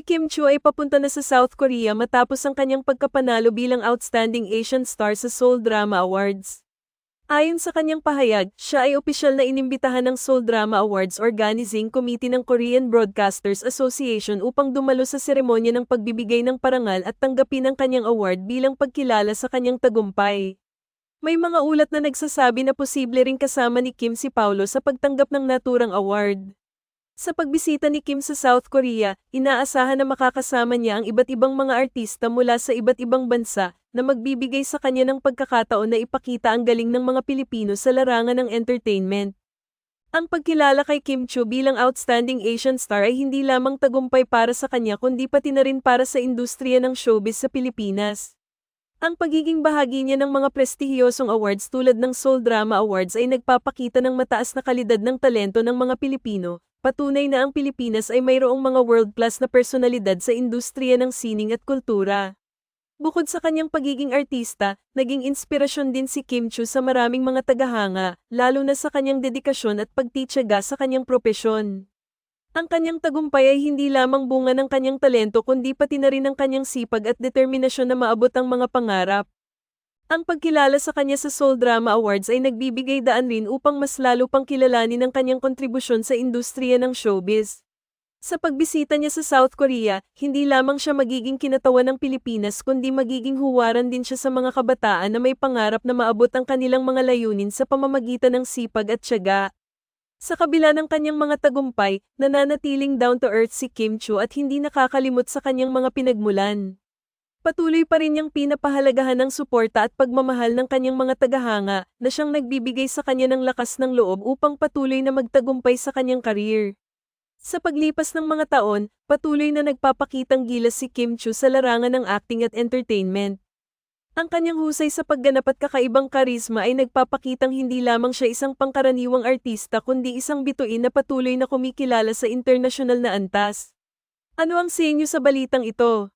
Kim Chu ay papunta na sa South Korea matapos ang kanyang pagkapanalo bilang Outstanding Asian Star sa Seoul Drama Awards. Ayon sa kanyang pahayag, siya ay opisyal na inimbitahan ng Seoul Drama Awards Organizing Committee ng Korean Broadcasters Association upang dumalo sa seremonya ng pagbibigay ng parangal at tanggapin ang kanyang award bilang pagkilala sa kanyang tagumpay. May mga ulat na nagsasabi na posible ring kasama ni Kim si Paulo sa pagtanggap ng naturang award. Sa pagbisita ni Kim sa South Korea, inaasahan na makakasama niya ang iba't ibang mga artista mula sa iba't ibang bansa na magbibigay sa kanya ng pagkakataon na ipakita ang galing ng mga Pilipino sa larangan ng entertainment. Ang pagkilala kay Kim Chu bilang Outstanding Asian Star ay hindi lamang tagumpay para sa kanya kundi pati na rin para sa industriya ng showbiz sa Pilipinas. Ang pagiging bahagi niya ng mga prestihiyosong awards tulad ng Seoul Drama Awards ay nagpapakita ng mataas na kalidad ng talento ng mga Pilipino, patunay na ang Pilipinas ay mayroong mga world-class na personalidad sa industriya ng sining at kultura. Bukod sa kanyang pagiging artista, naging inspirasyon din si Kim Chu sa maraming mga tagahanga, lalo na sa kanyang dedikasyon at pagtityaga sa kanyang propesyon. Ang kanyang tagumpay ay hindi lamang bunga ng kanyang talento kundi pati na rin ang kanyang sipag at determinasyon na maabot ang mga pangarap. Ang pagkilala sa kanya sa Seoul Drama Awards ay nagbibigay daan rin upang mas lalo pang kilalanin ang kanyang kontribusyon sa industriya ng showbiz. Sa pagbisita niya sa South Korea, hindi lamang siya magiging kinatawan ng Pilipinas kundi magiging huwaran din siya sa mga kabataan na may pangarap na maabot ang kanilang mga layunin sa pamamagitan ng sipag at tiyaga. Sa kabila ng kanyang mga tagumpay, nananatiling down to earth si Kim Chu at hindi nakakalimot sa kanyang mga pinagmulan. Patuloy pa rin niyang pinapahalagahan ng suporta at pagmamahal ng kanyang mga tagahanga na siyang nagbibigay sa kanya ng lakas ng loob upang patuloy na magtagumpay sa kanyang karir. Sa paglipas ng mga taon, patuloy na nagpapakitang gilas si Kim Chu sa larangan ng acting at entertainment. Ang kanyang husay sa pagganap at kakaibang karisma ay nagpapakitang hindi lamang siya isang pangkaraniwang artista kundi isang bituin na patuloy na kumikilala sa internasyonal na antas. Ano ang sa inyo sa balitang ito?